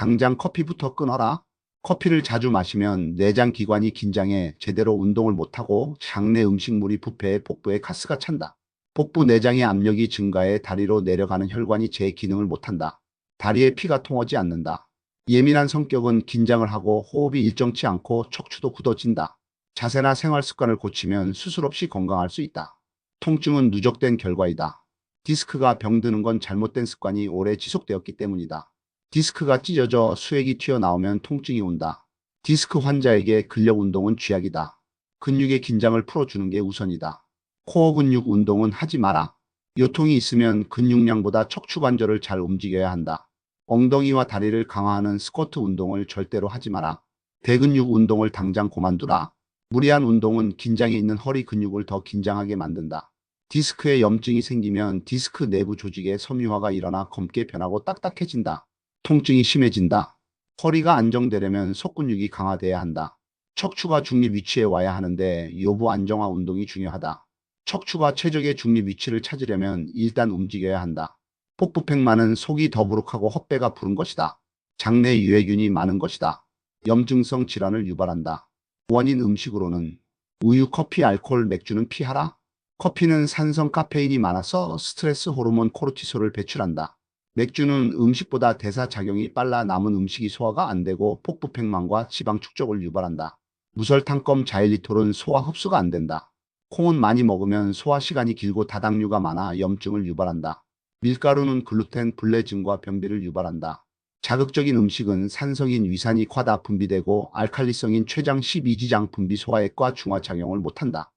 당장 커피부터 끊어라. 커피를 자주 마시면 내장 기관이 긴장해 제대로 운동을 못하고 장내 음식물이 부패해 복부에 가스가 찬다. 복부 내장의 압력이 증가해 다리로 내려가는 혈관이 제 기능을 못한다. 다리에 피가 통하지 않는다. 예민한 성격은 긴장을 하고 호흡이 일정치 않고 척추도 굳어진다. 자세나 생활 습관을 고치면 수술 없이 건강할 수 있다. 통증은 누적된 결과이다. 디스크가 병드는 건 잘못된 습관이 오래 지속되었기 때문이다. 디스크가 찢어져 수액이 튀어나오면 통증이 온다. 디스크 환자에게 근력 운동은 쥐약이다. 근육의 긴장을 풀어주는 게 우선이다. 코어 근육 운동은 하지 마라. 요통이 있으면 근육량보다 척추 관절을 잘 움직여야 한다. 엉덩이와 다리를 강화하는 스쿼트 운동을 절대로 하지 마라. 대근육 운동을 당장 그만두라. 무리한 운동은 긴장해 있는 허리 근육을 더 긴장하게 만든다. 디스크에 염증이 생기면 디스크 내부 조직에 섬유화가 일어나 검게 변하고 딱딱해진다. 통증이 심해진다. 허리가 안정되려면 속근육이 강화돼야 한다. 척추가 중립 위치에 와야 하는데 요부 안정화 운동이 중요하다. 척추가 최적의 중립 위치를 찾으려면 일단 움직여야 한다. 복부팽만은 속이 더부룩하고 헛배가 부른 것이다. 장내 유해균이 많은 것이다. 염증성 질환을 유발한다. 원인 음식으로는 우유, 커피, 알코올, 맥주는 피하라. 커피는 산성 카페인이 많아서 스트레스 호르몬 코르티솔을 배출한다. 맥주는 음식보다 대사 작용이 빨라 남은 음식이 소화가 안 되고 복부팽만과 지방 축적을 유발한다. 무설탕 껌 자일리톨은 소화 흡수가 안 된다. 콩은 많이 먹으면 소화 시간이 길고 다당류가 많아 염증을 유발한다. 밀가루는 글루텐 불내증과 변비를 유발한다. 자극적인 음식은 산성인 위산이 과다 분비되고 알칼리성인 췌장 12지장 분비 소화액과 중화 작용을 못한다.